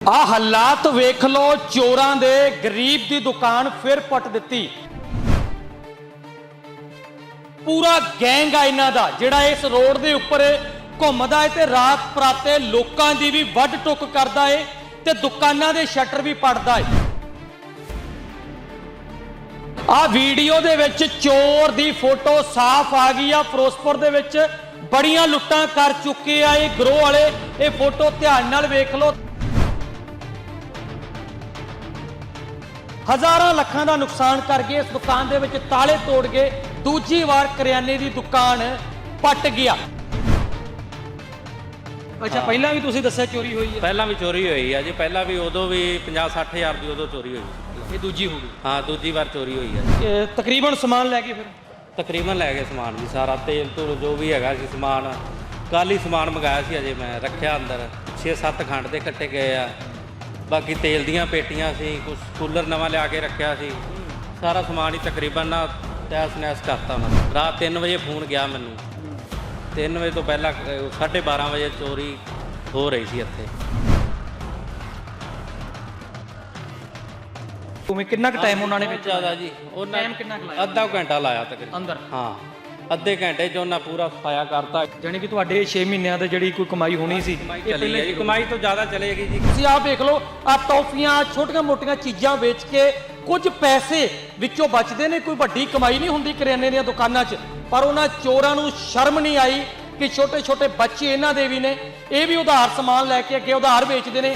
ਆ ਹਾਲਾਤ ਵੇਖ ਲਓ, ਚੋਰਾਂ ਦੇ ਗਰੀਬ ਦੀ ਦੁਕਾਨ ਫਿਰ ਪਟ ਦਿੱਤੀ। ਪੂਰਾ ਗੈਂਗ ਆ ਇਹਨਾਂ ਦਾ, ਜਿਹੜਾ ਇਸ ਰੋਡ ਦੇ ਉੱਪਰ ਘੁੰਮਦਾ ਏ ਤੇ ਰਾਤ ਪ੍ਰਾਤੇ ਲੋਕਾਂ ਦੀ ਵੀ ਵੱਢ ਟੁੱਕ ਕਰਦਾ ਏ ਤੇ ਦੁਕਾਨਾਂ ਦੇ ਸ਼ਟਰ ਵੀ ਪੜਦਾ ਏ। ਆ ਵੀਡੀਓ ਦੇ ਵਿੱਚ ਚੋਰ ਦੀ ਫੋਟੋ ਸਾਫ਼ ਆ ਗਈ ਆ, ਫਿਰੋਜ਼ਪੁਰ ਦੇ ਵਿੱਚ ਬੜੀਆਂ ਲੁੱਟਾਂ ਕਰ ਚੁੱਕੇ ਆ ਇਹ ਗਰੋਹ ਵਾਲੇ। ਇਹ ਫੋਟੋ ਧਿਆਨ ਨਾਲ ਵੇਖ ਲਓ। ਹਜ਼ਾਰਾਂ ਲੱਖਾਂ ਦਾ ਨੁਕਸਾਨ ਕਰ ਗਏ। ਇਸ ਦੁਕਾਨ ਦੇ ਵਿੱਚ ਤਾਲੇ ਤੋੜ ਗਏ। ਦੂਜੀ ਵਾਰ ਕਰਿਆਨੇ ਦੀ ਦੁਕਾਨ ਪੱਟ ਗਿਆ। ਅੱਛਾ ਪਹਿਲਾਂ ਵੀ ਤੁਸੀਂ ਦੱਸਿਆ ਚੋਰੀ ਹੋਈ ਹੈ? ਪਹਿਲਾਂ ਵੀ ਚੋਰੀ ਹੋਈ ਆ ਜੀ। ਪਹਿਲਾਂ ਵੀ ਉਦੋਂ ਵੀ 50 60 ਹਜ਼ਾਰ ਦੀ ਉਦੋਂ ਚੋਰੀ ਹੋਈ ਸੀ। ਇਹ ਦੂਜੀ ਹੋ ਗਈ। ਹਾਂ ਦੂਜੀ ਵਾਰ ਚੋਰੀ ਹੋਈ ਆ ਜੀ। ਇਹ ਤਕਰੀਬਨ ਸਮਾਨ ਲੈ ਕੇ ਫਿਰ? ਤਕਰੀਬਨ ਲੈ ਗਏ ਸਮਾਨ ਜੀ। ਸਾਰਾ ਤੇਲ ਤੂਲ ਜੋ ਵੀ ਹੈਗਾ ਸੀ ਸਮਾਨ। ਕੱਲ ਹੀ ਸਮਾਨ ਮੰਗਾਇਆ ਸੀ ਅਜੇ ਮੈਂ ਰੱਖਿਆ ਅੰਦਰ। 6-7 ਖੰਡ ਦੇ ਕੱਟੇ ਗਏ ਆ। ਬਾਕੀ ਤੇਲ ਦੀਆਂ ਪੇਟੀਆਂ ਸੀ ਕੁਝ ਕੂਲਰ ਨਵਾਂ ਲਿਆ ਕੇ ਰੱਖਿਆ ਸੀ। ਸਾਰਾ ਸਮਾਨ ਹੀ ਤਕਰੀਬਨ ਨਾ ਤੈਸ ਨੈਸ ਕਰਤਾ ਉਹਨਾਂ ਨੇ ਰਾਤ 3 ਵਜੇ ਫੋਨ ਗਿਆ ਮੈਨੂੰ। 3 ਵਜੇ ਤੋਂ ਪਹਿਲਾਂ 12:30 ਵਜੇ ਚੋਰੀ ਹੋ ਰਹੀ ਸੀ ਇੱਥੇ। ਤੁਮੇ ਕਿੰਨਾ ਕੁ ਟਾਈਮ ਉਹਨਾਂ ਨੇ ਬਹੁਤ ਵਿੱਚ ਜ਼ਿਆਦਾ ਜੀ। ਉਹਨਾਂ Time ਕਿੰਨਾ ਕੁ ਲਾਇਆ? ਅੱਧਾ ਘੰਟਾ ਲਾਇਆ ਤਕਰੀਬਨ। ਅੰਦਰ? ਹਾਂ। ਅੱਧੇ ਘੰਟੇ 'ਚ ਉਹਨਾਂ ਪੂਰਾ ਸਫਾਇਆ ਕਰਤਾ। ਜਾਣੀ ਕਿ ਤੁਹਾਡੇ 6 ਮਹੀਨਿਆਂ ਦੀ ਜਿਹੜੀ ਕੋਈ ਕਮਾਈ ਹੋਣੀ ਸੀ ਕਮਾਈ ਚਲੀ ਜੀ ਕਮਾਈ ਤੋਂ ਜ਼ਿਆਦਾ ਚਲੇਗੀ ਜੀ। ਤੁਸੀਂ ਆਹ ਵੇਖ ਲਓ ਆ ਟੌਫੀਆਂ ਛੋਟੀਆਂ ਮੋਟੀਆਂ ਚੀਜ਼ਾਂ ਵੇਚ ਕੇ ਕੁਝ ਪੈਸੇ ਵਿੱਚੋਂ ਬਚਦੇ ਨੇ ਕੋਈ ਵੱਡੀ ਕਮਾਈ ਨਹੀਂ ਹੁੰਦੀ ਕਰਿਆਨੇ ਦੀਆਂ ਦੁਕਾਨਾਂ 'ਚ। ਪਰ ਉਹਨਾਂ ਚੋਰਾਂ ਨੂੰ ਸ਼ਰਮ ਨਹੀਂ ਆਈ ਕਿ ਛੋਟੇ ਛੋਟੇ ਬੱਚੇ ਇਹਨਾਂ ਦੇ ਵੀ ਨੇ। ਇਹ ਵੀ ਉਧਾਰ ਸਮਾਨ ਲੈ ਕੇ ਅੱਗੇ ਉਧਾਰ ਵੇਚਦੇ ਨੇ।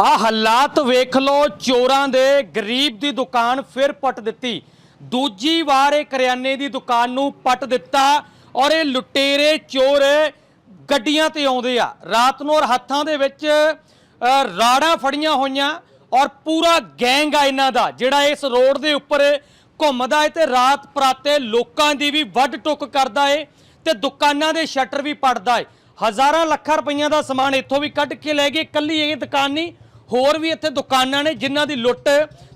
ਆ ਹਾਲਾਤ ਵੇਖ ਲਓ ਚੋਰਾਂ ਦੇ ਗਰੀਬ ਦੀ ਦੁਕਾਨ ਫਿਰ ਪਟ ਦਿੱਤੀ। ਦੂਜੀ ਵਾਰ ਇਹ ਕਰਿਆਨੇ ਦੀ ਦੁਕਾਨ ਨੂੰ ਪਟ ਦਿੱਤਾ ਔਰ ਇਹ ਲੁਟੇਰੇ ਚੋਰ ਗੱਡੀਆਂ ਤੇ ਆਉਂਦੇ ਆ। ਰਾਤ ਨੂੰ ਔਰ ਹੱਥਾਂ ਦੇ ਵਿੱਚ ਅ, ਰਾੜਾਂ ਫੜੀਆਂ ਹੋਈਆਂ ਔਰ ਪੂਰਾ ਗੈਂਗ ਆ ਇਹਨਾਂ ਦਾ ਜਿਹੜਾ ਇਸ ਰੋਡ ਦੇ ਉੱਪਰ ਘੁੰਮਦਾ ਏ ਤੇ ਰਾਤ ਪ੍ਰਾਤੇ ਲੋਕਾਂ ਦੀ ਵੀ ਵੱਢ ਟੁੱਕ ਕਰਦਾ ਏ ਤੇ ਦੁਕਾਨਾਂ ਦੇ ਸ਼ਟਰ ਵੀ ਪੜਦਾ ਏ। ਹਜ਼ਾਰਾਂ ਲੱਖਾਂ ਰੁਪਈਆਂ ਦਾ ਸਮਾਨ ਇੱਥੋਂ ਵੀ ਕੱਢ ਕੇ ਲੈ ਗਏ ਕੱਲੀ ਇਹ ਦੁਕਾਨ ਨਹੀਂ ਹੋਰ ਵੀ ਇੱਥੇ ਦੁਕਾਨਾਂ ਨੇ ਜਿਨ੍ਹਾਂ ਦੀ ਲੁੱਟ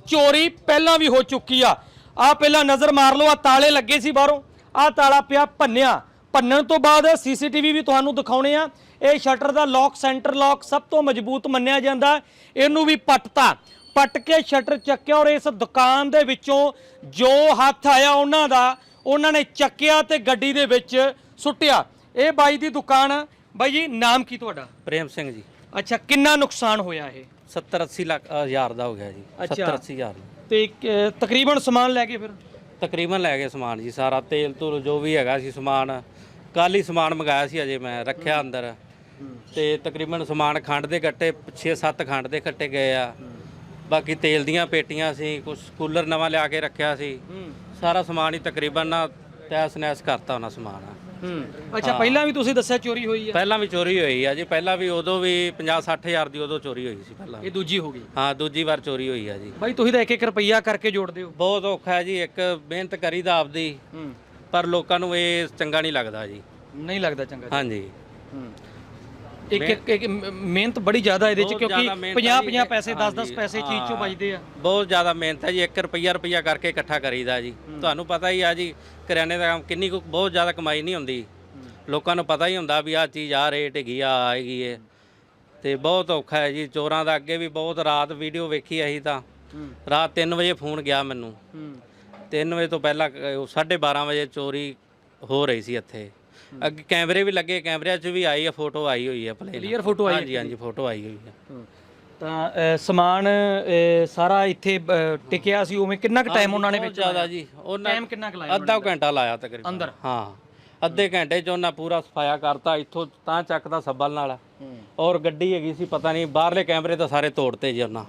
ਚੋਰੀ ਪਹਿਲਾਂ ਵੀ ਹੋ ਚੁੱਕੀ ਆ। ਆ ਪਹਿਲਾਂ ਨਜ਼ਰ ਮਾਰ ਲਓ ਆ ਤਾਲੇ ਲੱਗੇ ਸੀ ਬਾਹਰੋਂ। ਆ ਤਾਲਾ ਪਿਆ ਭੰਨਿਆ। ਭੰਨਣ ਤੋਂ ਬਾਅਦ ਸੀਸੀਟੀਵੀ ਵੀ ਤੁਹਾਨੂੰ ਦਿਖਾਉਣੇ ਆ। ਇਹ ਸ਼ਟਰ ਦਾ ਲੌਕ ਸੈਂਟਰ ਲੌਕ ਸਭ ਤੋਂ ਮਜ਼ਬੂਤ ਮੰਨਿਆ ਜਾਂਦਾ। ਇਹਨੂੰ ਵੀ ਪੱਟਤਾ। ਪੱਟ ਕੇ ਸ਼ਟਰ ਚੱਕਿਆ ਔਰ ਇਸ ਦੁਕਾਨ ਦੇ ਵਿੱਚੋਂ ਜੋ ਹੱਥ ਆਇਆ ਉਹਨਾਂ ਦਾ ਉਹਨਾਂ ਨੇ ਚੱਕਿਆ ਤੇ ਗੱਡੀ ਦੇ ਵਿੱਚ ਸੁੱਟਿਆ। ਇਹ ਬਾਈ ਦੀ ਦੁਕਾਨ। ਬਾਈ ਜੀ ਨਾਮ ਕੀ ਤੁਹਾਡਾ? ਪ੍ਰੇਮ ਸਿੰਘ ਜੀ। ਅੱਛਾ ਕਿੰਨਾ ਨੁਕਸਾਨ ਹੋਇਆ ਇਹ? 70 80 ਲੱਖ ਹਜ਼ਾਰ ਦਾ ਹੋ ਗਿਆ ਜੀ। ਅੱਛਾ। 70 80 ਹਜ਼ਾਰ ਤੇ ਕ- ਤਕਰੀਬਨ ਸਮਾਨ ਲੈ ਕੇ ਫਿਰ? ਤਕਰੀਬਨ ਲੈ ਗਏ ਸਮਾਨ ਜੀ ਸਾਰਾ ਤੇਲ ਤੂਲ ਜੋ ਵੀ ਹੈਗਾ ਸੀ ਸਮਾਨ। ਕੱਲ ਹੀ ਸਮਾਨ ਮੰਗਾਇਆ ਸੀ ਅਜੇ ਮੈਂ ਰੱਖਿਆ ਅੰਦਰ। ਤੇ ਤਕਰੀਬਨ ਸਮਾਨ ਖੰਡ ਦੇ ਕੱਟੇ 6-7 ਖੰਡ ਦੇ ਕੱਟੇ ਗਏ ਆ। ਬਾਕੀ ਤੇਲ ਦੀਆਂ ਪੇਟੀਆਂ ਸੀ ਕੁਝ ਕੂਲਰ ਨਵਾਂ ਲਿਆ ਕੇ ਰੱਖਿਆ ਸੀ। ਸਾਰਾ ਸਮਾਨ ਹੀ ਤਕਰੀਬਨ ਨਾ ਤੈਸ ਨੈਸ ਕਰਤਾ ਉਹਨਾਂ ਸਮਾਨ। ਹੂੰ। ਅੱਛਾ ਪਹਿਲਾਂ ਵੀ ਤੁਸੀਂ ਦੱਸਿਆ ਚੋਰੀ ਹੋਈ ਹੈ ਪਹਿਲਾਂ ਵੀ ਚੋਰੀ ਹੋਈ ਆ ਜੀ। ਪਹਿਲਾਂ ਵੀ ਉਦੋਂ ਵੀ 50 60 ਹਜ਼ਾਰ ਦੀ ਉਦੋਂ ਚੋਰੀ ਹੋਈ ਸੀ ਪਹਿਲਾਂ ਇਹ ਦੂਜੀ ਹੋ ਗਈ। ਹਾਂ ਦੂਜੀ ਵਾਰ ਚੋਰੀ ਹੋਈ ਆ ਜੀ। ਬਾਈ ਤੁਸੀਂ ਤਾਂ ਇੱਕ ਇੱਕ ਰੁਪਈਆ ਕਰਕੇ ਜੋੜਦੇ ਹੋ। ਬਹੁਤ ਔਖਾ ਹੈ ਜੀ ਇੱਕ ਮਿਹਨਤ ਕਰੀਦਾ ਆਪਦੀ ਹੂੰ। ਪਰ ਲੋਕਾਂ ਨੂੰ ਇਹ ਚੰਗਾ ਨਹੀਂ ਲੱਗਦਾ ਜੀ। ਨਹੀਂ ਲੱਗਦਾ ਚੰਗਾ ਹਾਂਜੀ। ਹੂੰ। ਇੱਕ ਇੱਕ ਮਿਹਨਤ ਬੜੀ ਜ਼ਿਆਦਾ ਇਹਦੇ ਚ ਬਹੁਤ ਕਿਉਂਕਿ ਜ਼ਿਆਦਾ ਮਿਹਨਤ 50 ਹੈ ਜੀ। 50 ਪੈਸੇ 10 10 ਹਾਂਜੀ, ਪੈਸੇ ਚੀਜ਼ ਚੋਂ ਹਾਂ। ਬਚਦੇ ਆ। ਬਹੁਤ ਜ਼ਿਆਦਾ ਮਿਹਨਤ ਹੈ ਜੀ 1 ਰੁਪਈਆ ਰੁਪਈਆ ਕਰਕੇ ਇਕੱਠਾ ਕਰੀਦਾ ਜੀ। ਤੁਹਾਨੂੰ ਪਤਾ ਹੀ ਆ ਜੀ ਕਰਿਆਨੇ ਦਾ ਕੰਮ ਕਿੰਨੀ ਕੁ ਬਹੁਤ ਜ਼ਿਆਦਾ ਕਮਾਈ ਨਹੀਂ ਹੁੰਦੀ। ਲੋਕਾਂ ਨੂੰ ਪਤਾ ਹੀ ਹੁੰਦਾ ਵੀ ਆ ਚੀਜ਼ ਆ ਰੇਟ ਹੈਗੀ ਆ ਆਏਗੀ ਇਹ ਤੇ ਬਹੁਤ ਔਖਾ ਹੈ ਜੀ ਚੋਰਾਂ ਦਾ ਅੱਗੇ ਵੀ ਬਹੁਤ ਰਾਤ ਵੀਡੀਓ ਵੇਖੀ ਅਸੀਂ ਤਾਂ। ਰਾਤ 3 ਵਜੇ ਫੋਨ ਗਿਆ ਮੈਨੂੰ। ਹੂੰ। 3 ਵਜੇ ਤੋਂ ਪਹਿਲਾਂ 12:30 ਵਜੇ ਚੋਰੀ ਹੋ ਰਹੀ ਸੀ ਇੱਥੇ। ਅੱਗੇ ਕੈਮਰੇ ਵੀ ਲੱਗੇ ਕੈਮਰਿਆਂ 'ਚ ਵੀ ਆਈ ਹੈ ਫੋਟੋ ਆਈ ਹੋਈ ਹੈ ਪਲੇ Clear photo ਆਈ ਹਾਂਜੀ ਹਾਂਜੀ ਫੋਟੋ ਆਈ ਹੋਈ ਹੈ। ਤਾਂ ਅ, ਸਮਾਨ ਅ, ਸਾਰਾ ਇੱਥੇ ਅ, ਟਿਕਿਆ ਸੀ ਉਵੇਂ। ਕਿੰਨਾ ਕੁ ਟਾਈਮ ਉਹਨਾਂ ਨੇ ਵਿੱਚ ਜ਼ਿਆਦਾ ਜੀ। ਉਹਨਾਂ ਟਾਈਮ ਕਿੰਨਾ ਕੁ ਲਾਇਆ ਅੱਧਾ ਘੰਟਾ ਲਾਇਆ ਤਕਰੀਬਨ। ਅੰਦਰ? ਹਾਂ। ਅੱਧੇ ਘੰਟੇ 'ਚ ਉਹਨਾਂ ਪੂਰਾ ਸਫਾਇਆ ਕਰਤਾ। ਇੱਥੋਂ ਤਾਂ ਚੱਕਦਾ ਸੱਬਲ ਨਾਲ। ਔਰ ਗੱਡੀ ਹੈਗੀ ਸੀ ਪਤਾ ਨਹੀਂ ਬਾਹਰਲੇ ਕੈਮਰੇ ਤਾਂ ਸਾਰੇ ਤੋੜਤੇ ਜੀ ਉਹਨਾਂ।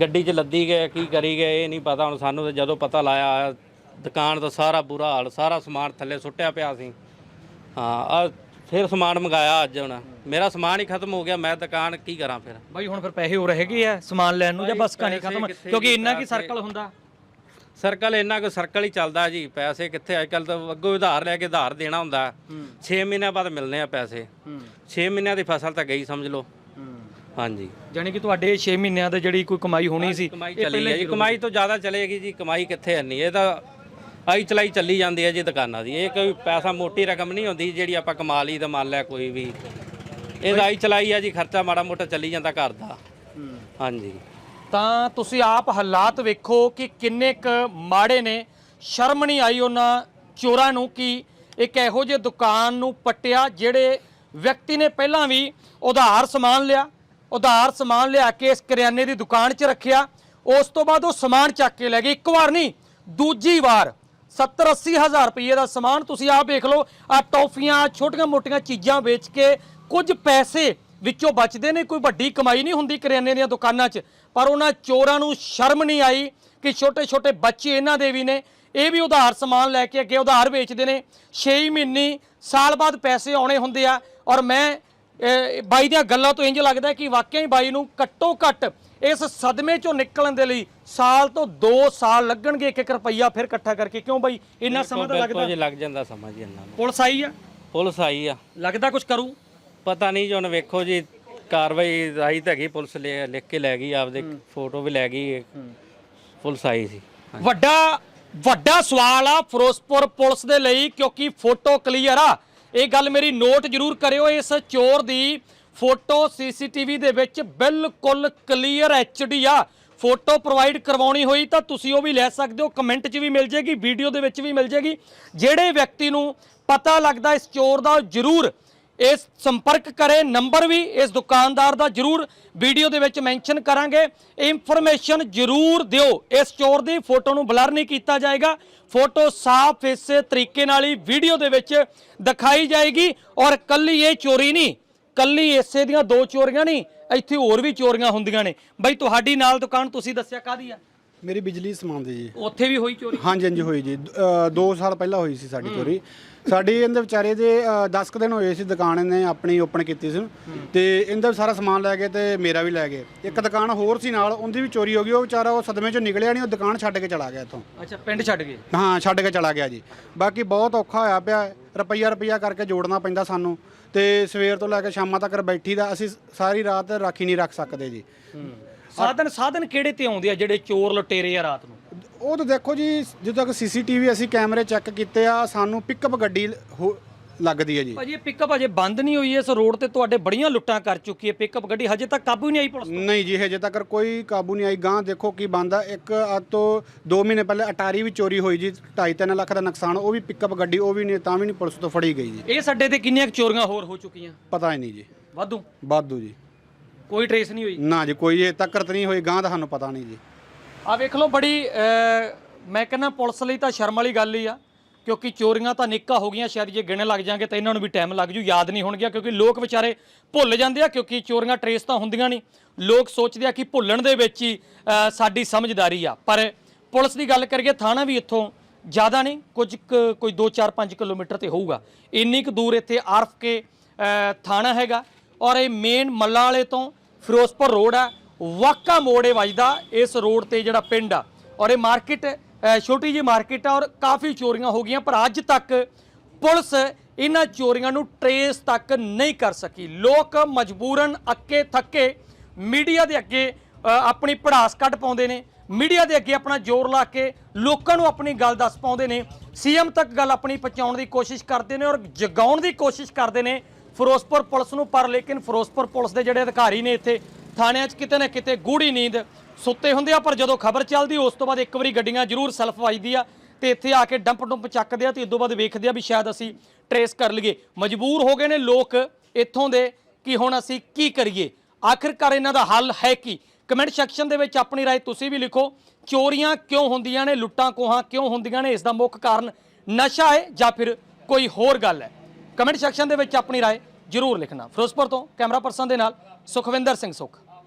ਗੱਡੀ 'ਚ ਲੱਦੀ ਗਏ ਕੀ ਕਰੀ ਗਏ ਇਹ ਨਹੀਂ ਪਤਾ। ਹੁਣ ਸਾਨੂੰ ਤਾਂ ਜਦੋਂ ਪਤਾ ਲਾਇਆ ਦੁਕਾਨ ਦਾ ਸਾਰਾ ਬੁਰਾ ਹਾਲ ਸਾਰਾ ਸਮਾਨ ਥੱਲੇ ਸੁੱਟਿਆ ਪਿਆ ਸੀ। ਹਾਂ ਆ ਫਿਰ ਸਮਾਨ ਮੰਗਾਇਆ ਅੱਜ ਹੁਣ। ਮੇਰਾ ਸਮਾਨ ਹੀ ਖਤਮ ਹੋ ਗਿਆ ਮੈਂ ਦੁਕਾਨ ਕੀ ਕਰਾਂ ਫਿਰ? ਬਾਈ ਹੁਣ ਫਿਰ ਪੈਸੇ ਹੋ ਹੈਗੇ ਆ ਸਮਾਨ ਲੈਣ ਨੂੰ ਜਾਂ ਬਸ ਕਹਾਣੀ ਖਤਮ? ਕਿਉਂਕਿ ਇੰਨਾ ਕੀ ਸਰਕਲ ਹੁੰਦਾ। ਸਰਕਲ ਇੰਨਾ ਕੁ ਸਰਕਲ ਹੀ ਚੱਲਦਾ ਜੀ ਪੈਸੇ ਕਿੱਥੇ? ਅੱਜ ਕੱਲ ਤਾਂ ਅੱਗੋਂ ਉਧਾਰ ਲੈ ਕੇ ਉਧਾਰ ਦੇਣਾ ਹੁੰਦਾ। 6 ਮਹੀਨਿਆਂ ਬਾਅਦ ਮਿਲਨੇ ਆ ਪੈਸੇ। 6 ਮਹੀਨਿਆਂ ਦੀ ਫਸਲ ਤਾਂ ਗਈ ਸਮਝ ਲਓ। ਹਾਂਜੀ। ਜਾਣੀ ਕਿ ਤੁਹਾਡੇ 6 ਮਹੀਨਿਆਂ ਦੀ ਜਿਹੜੀ ਕੋਈ ਕਮਾਈ ਹੋਣੀ ਸੀ ਕਮਾਈ ਚਲੀ ਕਮਾਈ ਤੋਂ ਜ਼ਿਆਦਾ ਚਲੇਗੀ ਜੀ ਕਮਾਈ ਕਿੱਥੇ ਹੈ ਨਹੀਂ? ਇਹ ਤਾਂ ਆਈ ਚਲਾਈ ਚੱਲੀ ਜਾਂਦੀ ਹੈ ਜੀ ਦੁਕਾਨਾਂ ਦੀ। ਇਹ ਕੋਈ ਪੈਸਾ ਮੋਟੀ ਰਕਮ ਨਹੀਂ ਹੁੰਦੀ ਜਿਹੜੀ ਆਪਾਂ ਕਮਾ ਲਈ ਤਾਂ ਮੰਨ ਲਿਆ ਕੋਈ ਵੀ। ਇਹ ਆਈ ਚਲਾਈ ਆ ਜੀ, ਖਰਚਾ ਮਾੜਾ ਮੋਟਾ ਚੱਲੀ ਜਾਂਦਾ ਘਰ ਦਾ। ਹਾਂਜੀ। ਤਾਂ ਤੁਸੀਂ ਆਪ ਹਾਲਾਤ ਵੇਖੋ ਕਿ ਕਿੰਨੇ ਕ ਮਾੜੇ ਨੇ। ਸ਼ਰਮ ਨਹੀਂ ਆਈ ਉਹਨਾਂ ਚੋਰਾਂ ਨੂੰ ਕਿ ਇੱਕ ਇਹੋ ਜਿਹੇ ਦੁਕਾਨ ਨੂੰ ਪੱਟਿਆ ਜਿਹੜੇ ਵਿਅਕਤੀ ਨੇ ਪਹਿਲਾਂ ਵੀ ਉਧਾਰ ਸਮਾਨ ਲਿਆ, ਉਧਾਰ ਸਮਾਨ ਲਿਆ ਕੇ ਇਸ ਕਰਿਆਨੇ ਦੀ ਦੁਕਾਨ 'ਚ ਰੱਖਿਆ। ਉਸ ਤੋਂ ਬਾਅਦ ਉਹ ਸਮਾਨ ਚੱਕ ਕੇ ਲੈ ਗਏ। ਇੱਕ ਵਾਰ ਨਹੀਂ, ਦੂਜੀ ਵਾਰ 70 80 ਹਜ਼ਾਰ ਰੁਪਏ ਦਾ ਸਮਾਨ ਤੁਸੀਂ ਆਪ ਵੇਖ ਲਓ ਆ ਟੌਫੀਆਂ, ਛੋਟੀਆਂ ਮੋਟੀਆਂ ਚੀਜ਼ਾਂ ਵੇਚ ਕੇ ਕੁਝ ਪੈਸੇ ਵਿੱਚੋਂ ਬਚਦੇ ਨੇ, ਕੋਈ ਵੱਡੀ ਕਮਾਈ ਨਹੀਂ ਹੁੰਦੀ ਕਰਿਆਨੇ ਦੀਆਂ ਦੁਕਾਨਾਂ 'ਚ। ਪਰ ਉਹਨਾਂ ਚੋਰਾਂ ਨੂੰ ਸ਼ਰਮ ਨਹੀਂ ਆਈ ਕਿ ਛੋਟੇ ਛੋਟੇ ਬੱਚੇ ਇਹਨਾਂ ਦੇ ਵੀ ਨੇ। ਇਹ ਵੀ ਉਧਾਰ ਸਮਾਨ ਲੈ ਕੇ ਅੱਗੇ ਉਧਾਰ ਵੇਚਦੇ ਨੇ। 6 ਮਹੀਨੇ ਸਾਲ ਬਾਅਦ ਪੈਸੇ ਆਉਣੇ ਹੁੰਦੇ ਆ ਔਰ ਮੈਂ ਬਾਈ ਦੀਆਂ ਗੱਲਾਂ ਤੋਂ ਇੰਜ ਲੱਗਦਾ ਕਿ ਵਾਕਿਆ ਹੀ ਬਾਈ ਨੂੰ ਘੱਟੋ ਘੱਟ ਇਸ ਸਦਮੇ ਚੋਂ ਨਿਕਲਣ ਦੇ ਲਈ ਸਾਲ ਤੋਂ 2 ਸਾਲ ਲੱਗਣਗੇ ਇੱਕ ਇੱਕ ਰੁਪਈਆ ਫਿਰ ਇਕੱਠਾ ਕਰਕੇ। ਕਿਉਂ ਬਾਈ? ਇੰਨਾ ਸਮਾਂ ਤਾਂ ਲੱਗਦਾ। ਜੀ ਲੱਗ ਜਾਂਦਾ ਸਮਾਂ ਜੀ ਇਹਨਾਂ ਨੂੰ ਪੁਲਿਸ ਆਈ ਆ? ਪੁਲਿਸ ਆਈ ਆ। ਲੱਗਦਾ ਕੁਝ ਕਰੂ? ਪਤਾ ਨਹੀਂ ਜੀ ਹੁਣ ਵੇਖੋ ਜੀ ਕਾਰਵਾਈ ਆਈ ਤਾਂ ਹੈਗੀ ਪੁਲਿਸ ਲਿ- ਲਿਖ ਕੇ ਲੈ ਗਈ ਆਪਦੇ ਫੋਟੋ ਵੀ ਲੈ ਗਈ ਪੁਲਿਸ ਆਈ ਸੀ। ਵੱਡਾ ਵੱਡਾ ਸਵਾਲ ਆ ਫਿਰੋਜ਼ਪੁਰ ਪੁਲਿਸ ਦੇ ਲਈ ਕਿਉਂਕਿ ਫੋਟੋ ਕਲੀਅਰ ਆ। ਇਹ ਗੱਲ ਮੇਰੀ ਨੋਟ ਜ਼ਰੂਰ ਕਰਿਓ, ਇਸ ਚੋਰ ਦੀ ਫੋਟੋ ਸੀਸੀਟੀਵੀ ਦੇ ਵਿੱਚ ਬਿਲਕੁਲ ਕਲੀਅਰ ਐਚਡੀ ਆ। ਫੋਟੋ ਪ੍ਰੋਵਾਈਡ ਕਰਵਾਉਣੀ ਹੋਈ ਤਾਂ ਤੁਸੀਂ ਉਹ ਵੀ ਲੈ ਸਕਦੇ ਹੋ ਕਮੈਂਟ 'ਚ ਵੀ ਮਿਲ ਜੇਗੀ ਵੀਡੀਓ ਦੇ ਵਿੱਚ ਵੀ ਮਿਲ ਜੇਗੀ। ਜਿਹੜੇ ਵਿਅਕਤੀ ਨੂੰ ਪਤਾ ਲੱਗਦਾ ਇਸ ਚੋਰ ਦਾ, ਉਹ ਜ਼ਰੂਰ ਇਸ ਸੰਪਰਕ ਕਰੇ, ਨੰਬਰ ਵੀ ਇਸ ਦੁਕਾਨਦਾਰ ਦਾ ਜਰੂਰ ਵੀਡੀਓ ਦੇ ਵਿੱਚ ਮੈਂਸ਼ਨ ਕਰਾਂਗੇ। ਇਨਫੋਰਮੇਸ਼ਨ ਜਰੂਰ ਦਿਓ। ਇਸ ਚੋਰ ਦੀ ਫੋਟੋ ਨੂੰ ਬਲਰ ਨਹੀਂ ਕੀਤਾ ਜਾਏਗਾ। ਫੋਟੋ ਸਾਫ਼ ਇਸੇ ਤਰੀਕੇ ਨਾਲ ਹੀ ਵੀਡੀਓ ਦੇ ਵਿੱਚ ਦਿਖਾਈ ਜਾਏਗੀ। ਔਰ ਕੱਲੀ ਇਹ ਚੋਰੀ ਨਹੀਂ, ਕੱਲੀ ਇਸੇ ਦੀਆਂ ਦੋ ਚੋਰੀਆਂ ਨਹੀਂ, ਇੱਥੇ ਹੋਰ ਵੀ ਚੋਰੀਆਂ ਹੁੰਦੀਆਂ ਨੇ। ਬਈ ਤੁਹਾਡੀ ਨਾਲ ਦੁਕਾਨ ਤੁਸੀਂ ਦੱਸਿਆ ਕਾਦੀ ਆ? ਮੇਰੀ ਬਿਜਲੀ ਸਮਾਨ ਦੀ ਜੀ। ਉੱਥੇ ਵੀ ਹੋਈ ਚੋਰੀ? ਹਾਂਜੀ ਹਾਂਜੀ ਹੋਈ ਜੀ। 2 ਸਾਲ ਪਹਿਲਾਂ ਹੋਈ ਸੀ ਸਾਡੀ ਚੋਰੀ। ਸਾਡੀ ਇਹਦੇ ਵਿਚਾਰੇ ਦੇ 10 ਕੁ ਦਿਨ ਹੋਏ ਸੀ ਦੁਕਾਨ ਇਹਨੇ ਆਪਣੀ ਓਪਨ ਕੀਤੀ ਸੀ। ਤੇ ਇਹਦਾ ਸਾਰਾ ਸਮਾਨ ਲੈ ਗਏ ਤੇ ਮੇਰਾ ਵੀ ਲੈ ਗਏ। ਇੱਕ ਦੁਕਾਨ ਹੋਰ ਸੀ ਨਾਲ ਉਹਦੀ ਵੀ ਚੋਰੀ ਹੋ ਗਈ। ਉਹ ਵਿਚਾਰਾ ਉਹ ਸਦਮੇ ਚੋਂ ਨਿਕਲਿਆ ਨਹੀਂ ਉਹ ਦੁਕਾਨ ਛੱਡ ਕੇ ਚਲਾ ਗਿਆ ਇੱਥੋਂ। ਅੱਛਾ ਪਿੰਡ ਛੱਡ ਗਏ? ਹਾਂ ਛੱਡ ਕੇ ਚਲਾ ਗਿਆ ਜੀ। ਬਾਕੀ ਬਹੁਤ ਔਖਾ ਹੋਇਆ ਪਿਆ। ਰੁਪਈਆ ਰੁਪਈਆ ਕਰਕੇ ਜੋੜਨਾ ਪੈਂਦਾ ਸਾਨੂੰ। ਤੇ ਸਵੇਰ ਤੋਂ ਲੈ ਕੇ ਸ਼ਾਮਾਂ ਤੱਕ ਬੈਠੀ ਦਾ ਅਸੀਂ ਸਾਰੀ ਰਾਤ ਰਾਖੀ ਨਹੀਂ ਰੱਖ ਸਕਦੇ ਜੀ। ਸਾਧਨ ਸਾਧਨ ਕਿਹੜੇ ਤੇ ਆਉਂਦੇ ਆ ਜਿਹੜੇ ਚੋਰ ਲੁਟੇਰੇ ਆ ਰਾਤ ਨੂੰ? ਉਹ ਤਾਂ ਦੇਖੋ ਜੀ ਜਦੋਂ ਤੱਕ ਸੀਸੀਟੀਵੀ ਅਸੀਂ ਕੈਮਰੇ ਚੈੱਕ ਕੀਤੇ ਆ ਸਾਨੂੰ ਪਿਕਅਪ ਗੱਡੀ ਹੋ- ਲੱਗਦੀ ਹੈ ਜੀ। ਭਾਜੀ ਇਹ ਪਿਕਅਪ ਅਜੇ ਬੰਦ ਨਹੀਂ ਹੋਈ ਇਸ ਰੋਡ ਤੇ ਤੁਹਾਡੇ ਬੜੀਆਂ ਲੁੱਟਾਂ ਕਰ ਚੁੱਕੀ ਹੈ ਪਿਕਅਪ ਗੱਡੀ। ਹਜੇ ਤੱਕ ਕਾਬੂ ਨਹੀਂ ਆਈ ਪੁਲਿਸ ਨਹੀਂ ਜੀ ਹਜੇ ਤੱਕ ਕੋਈ ਕਾਬੂ ਨਹੀਂ ਆਈ। ਗਾਂ ਦੇਖੋ ਕੀ ਬੰਦਾ ਇੱਕ ਅੱਜ ਤੋਂ 2 ਮਹੀਨੇ ਪਹਿਲੇ ਅਟਾਰੀ ਵੀ ਚੋਰੀ ਹੋਈ ਜੀ 2.5 ਲੱਖ ਦਾ ਨੁਕਸਾਨ ਉਹ ਵੀ ਪਿਕਅਪ ਗੱਡੀ ਉਹ ਵੀ ਨਹੀਂ ਤਾਂ ਵੀ ਨਹੀਂ ਪੁਲਿਸ ਤੋਂ ਫੜੀ ਗਈ ਜੀ। ਇਹ ਸਾਡੇ ਤੇ ਕਿੰਨੀਆਂ ਕੁ ਚੋਰੀਆਂ ਹੋਰ ਹੋ ਚੁੱਕੀਆਂ? ਪਤਾ ਹੀ ਨਹੀਂ ਜੀ। ਵਾਧੂ। ਬਾਦੂ ਜੀ। ਕੋਈ ਟਰੇਸ ਨਹੀਂ ਹੋਈ। ਨਾ ਜੀ ਕੋਈ ਇਹ ਤੱਕ ਨਹੀਂ ਹੋਈ ਗਾਂ ਦਾ ਸਾਨੂੰ ਪਤਾ ਨਹੀਂ ਜੀ। ਆ ਵੇਖ ਲਓ ਬੜੀ ਅਹ, ਮੈਂ ਕਹਿੰਦਾ ਪੁਲਿਸ ਲਈ ਤਾਂ ਸ਼ਰਮ ਵਾਲੀ ਗੱਲ ਹੀ ਆ ਕਿਉਂਕਿ ਚੋਰੀਆਂ ਤਾਂ ਨਿੱਕਾ ਹੋ ਗਈਆਂ ਸ਼ਾਇਦ ਜੇ ਗਿਣੇ ਲੱਗ ਜਾਣਗੇ ਤਾਂ ਇਹਨਾਂ ਨੂੰ ਵੀ ਟਾਈਮ ਲੱਗ ਜੂ ਯਾਦ ਨਹੀਂ ਹੋਣਗੀਆਂ ਕਿਉਂਕਿ ਲੋਕ ਵਿਚਾਰੇ ਭੁੱਲ ਜਾਂਦੇ ਆ ਕਿਉਂਕਿ ਚੋਰੀਆਂ ਟਰੇਸ ਤਾਂ ਹੁੰਦੀਆਂ ਨਹੀਂ। ਲੋਕ ਸੋਚਦੇ ਆ ਕਿ ਭੁੱਲਣ ਦੇ ਵਿੱਚ ਹੀ ਅਹ, ਸਾਡੀ ਸਮਝਦਾਰੀ ਆ। ਪਰ ਪੁਲਿਸ ਦੀ ਗੱਲ ਕਰੀਏ ਥਾਣਾ ਵੀ ਇੱਥੋਂ ਜ਼ਿਆਦਾ ਨਹੀਂ ਕੁਝ ਕੁ- ਕੋਈ 2 4 5 ਕਿਲੋਮੀਟਰ ਤੇ ਹੋਊਗਾ। ਇੰਨੀ ਕੁ ਦੂਰ ਇੱਥੇ ਆਰਫ ਕੇ ਥਾਣਾ ਹੈਗਾ ਔਰ ਇਹ ਮੇਨ ਮੱਲਾ ਵਾਲੇ ਤੋਂ ਫਿਰੋਜ਼ਪੁਰ ਰੋਡ ਆ। ਵਾਕਾ ਮੋੜੇ ਵੱਜਦਾ ਇਸ ਰੋਡ ਤੇ ਜਿਹੜਾ ਪਿੰਡ ਆ। ਔਰ ਇਹ ਮਾਰਕੀਟ ਛੋਟੀ ਜੀ ਮਾਰਕੀਟ ਆ ਔਰ ਕਾਫੀ ਚੋਰੀਆਂ ਹੋ ਗਈਆਂ, ਪਰ ਅੱਜ ਤੱਕ ਪੁਲਿਸ ਇਹਨਾਂ ਚੋਰੀਆਂ ਨੂੰ ਟਰੇਸ ਤੱਕ ਨਹੀਂ ਕਰ ਸਕੀ। ਲੋਕ ਮਜਬੂਰਨ, ਅੱਕੇ ਥੱਕੇ ਮੀਡੀਆ ਦੇ ਅੱਗੇ ਆਪਣੀ ਪੜਾਸ ਕੱਢ ਪਾਉਂਦੇ ਨੇ। ਮੀਡੀਆ ਦੇ ਅੱਗੇ ਆਪਣਾ ਜ਼ੋਰ ਲਾ ਕੇ ਲੋਕਾਂ ਨੂੰ ਆਪਣੀ ਗੱਲ ਦੱਸ ਪਾਉਂਦੇ ਨੇ। ਸੀਐਮ ਤੱਕ ਗੱਲ ਆਪਣੀ ਪਹੁੰਚਾਉਣ ਦੀ ਕੋਸ਼ਿਸ਼ ਕਰਦੇ ਨੇ ਔਰ ਜਗਾਉਣ ਦੀ ਕੋਸ਼ਿਸ਼ ਕਰਦੇ ਨੇ। ਫਿਰੋਜ਼ਪੁਰ ਪੁਲਿਸ ਨੂੰ ਪਰ ਲੇਕਿਨ ਫਿਰੋਜ਼ਪੁਰ ਪੁਲਿਸ ਦੇ ਜਿਹੜੇ ਅਧਿਕਾਰੀ ਨੇ ਇੱਥੇ ਥਾਣਿਆਂ 'ਚ ਕਿਤੇ ਨਾ ਕਿਤੇ ਗੂੜੀ ਨੀਂਦ ਸੁੱਤੇ ਹੁੰਦੇ ਆ ਪਰ ਜਦੋਂ ਖਬਰ ਚੱਲਦੀ ਉਸ ਤੋਂ ਬਾਅਦ ਇੱਕ ਵਾਰੀ ਗੱਡੀਆਂ ਜ਼ਰੂਰ ਸੈਲਫ ਵੱਜਦੀ ਆ ਤੇ ਇੱਥੇ ਆ ਕੇ ਡੰਪ ਡੰਪ ਚੱਕਦੇ ਆ ਤੇ ਇਦੋਂ ਬਾਅਦ ਵੇਖਦੇ ਆ ਵੀ ਸ਼ਾਇਦ ਅਸੀਂ ਟਰੇਸ ਕਰ ਲਈਏ ਮਜਬੂਰ ਹੋ ਗਏ ਨੇ ਲੋਕ ਇੱਥੋਂ ਦੇ ਕਿ ਹੁਣ ਅਸੀਂ ਕੀ ਕਰੀਏ ਆਖਿਰਕਾਰ ਇਹਨਾਂ ਦਾ ਹੱਲ ਹੈ ਕੀ ਕਮੈਂਟ ਸੈਕਸ਼ਨ ਦੇ ਵਿੱਚ ਆਪਣੀ رائے ਤੁਸੀਂ ਵੀ ਲਿਖੋ ਚੋਰੀਆਂ ਕਿਉਂ ਹੁੰਦੀਆਂ ਨੇ ਲੁੱਟਾਂ ਕੋਹਾਂ ਕਿਉਂ ਹੁੰਦੀਆਂ ਨੇ ਇਸ ਦਾ ਮੁੱਖ ਕਾਰਨ ਨਸ਼ਾ ਹੈ ਜਾਂ ਫਿਰ ਕੋਈ ਹੋਰ ਗੱਲ ਹੈ ਕਮੈਂਟ ਸੈਕਸ਼ਨ ਦੇ ਵਿੱਚ ਆਪਣੀ رائے ਜ਼ਰੂਰ ਲਿਖਣਾ ਫਿਰੋਜ਼ਪੁਰ ਤੋਂ ਕੈਮਰਾ ਪਰਸਨ ਦੇ ਨਾਲ ਸੁਖਵਿੰਦਰ ਸਿੰਘ ਸੁਖ